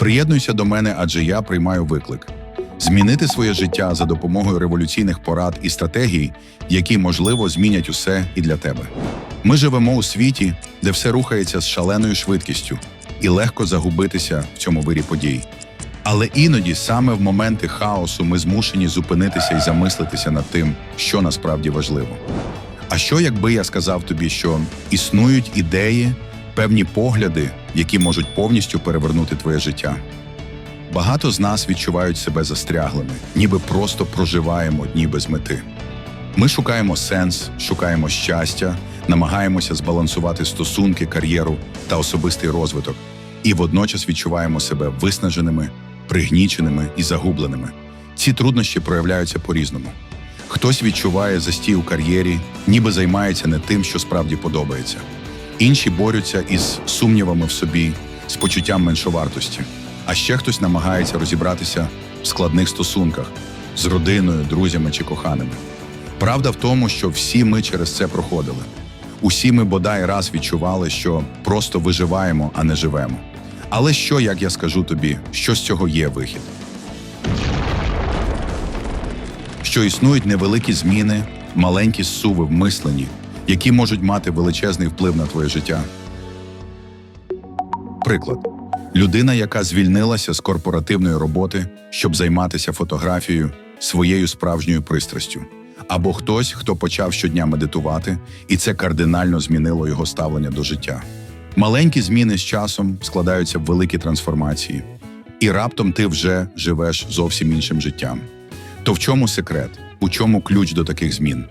Приєднуйся до мене, адже я приймаю виклик. Змінити своє життя за допомогою революційних порад і стратегій, які, можливо, змінять усе і для тебе. Ми живемо у світі, де все рухається з шаленою швидкістю, і легко загубитися в цьому вирі подій. Але іноді саме в моменти хаосу ми змушені зупинитися і замислитися над тим, що насправді важливо. А що якби я сказав тобі, що існують ідеї, певні погляди, які можуть повністю перевернути твоє життя? Багато з нас відчувають себе застряглими, ніби просто проживаємо дні без мети. Ми шукаємо сенс, шукаємо щастя, намагаємося збалансувати стосунки, кар'єру та особистий розвиток, і водночас відчуваємо себе виснаженими, пригніченими і загубленими. Ці труднощі проявляються по-різному. Хтось відчуває застій у кар'єрі, ніби займається не тим, що справді подобається. Інші борються із сумнівами в собі, з почуттям меншовартості. А ще хтось намагається розібратися в складних стосунках з родиною, друзями чи коханими. Правда в тому, що всі ми через це проходили. Усі ми бодай раз відчували, що просто виживаємо, а не живемо. Але що, як я скажу тобі, що з цього є вихід? Що існують невеликі зміни, маленькі зсуви в мисленні, які можуть мати величезний вплив на твоє життя. Приклад. Людина, яка звільнилася з корпоративної роботи, щоб займатися фотографією своєю справжньою пристрастю. Або хтось, хто почав щодня медитувати, і це кардинально змінило його ставлення до життя. Маленькі зміни з часом складаються в великі трансформації, і раптом ти вже живеш зовсім іншим життям. То в чому секрет? У чому ключ до таких змін?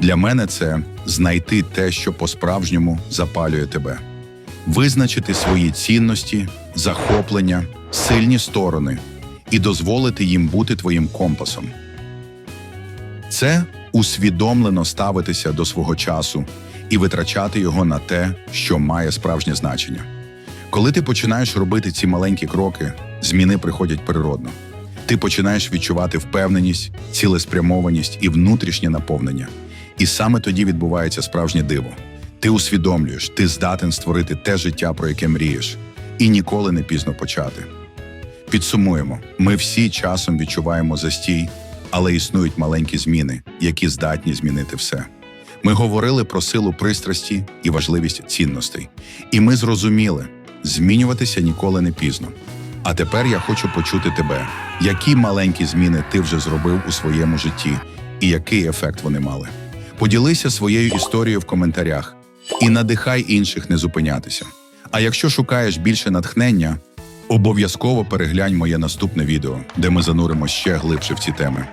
Для мене це знайти те, що по-справжньому запалює тебе визначити свої цінності, захоплення, сильні сторони і дозволити їм бути твоїм компасом. Це усвідомлено ставитися до свого часу і витрачати його на те, що має справжнє значення. Коли ти починаєш робити ці маленькі кроки, зміни приходять природно. Ти починаєш відчувати впевненість, цілеспрямованість і внутрішнє наповнення. І саме тоді відбувається справжнє диво. Ти усвідомлюєш, ти здатен створити те життя, про яке мрієш, і ніколи не пізно почати. Підсумуємо: ми всі часом відчуваємо застій, але існують маленькі зміни, які здатні змінити все. Ми говорили про силу пристрасті і важливість цінностей. І ми зрозуміли, змінюватися ніколи не пізно. А тепер я хочу почути тебе, які маленькі зміни ти вже зробив у своєму житті і який ефект вони мали. Поділися своєю історією в коментарях і надихай інших не зупинятися. А якщо шукаєш більше натхнення, обов'язково переглянь моє наступне відео, де ми зануримо ще глибше в ці теми.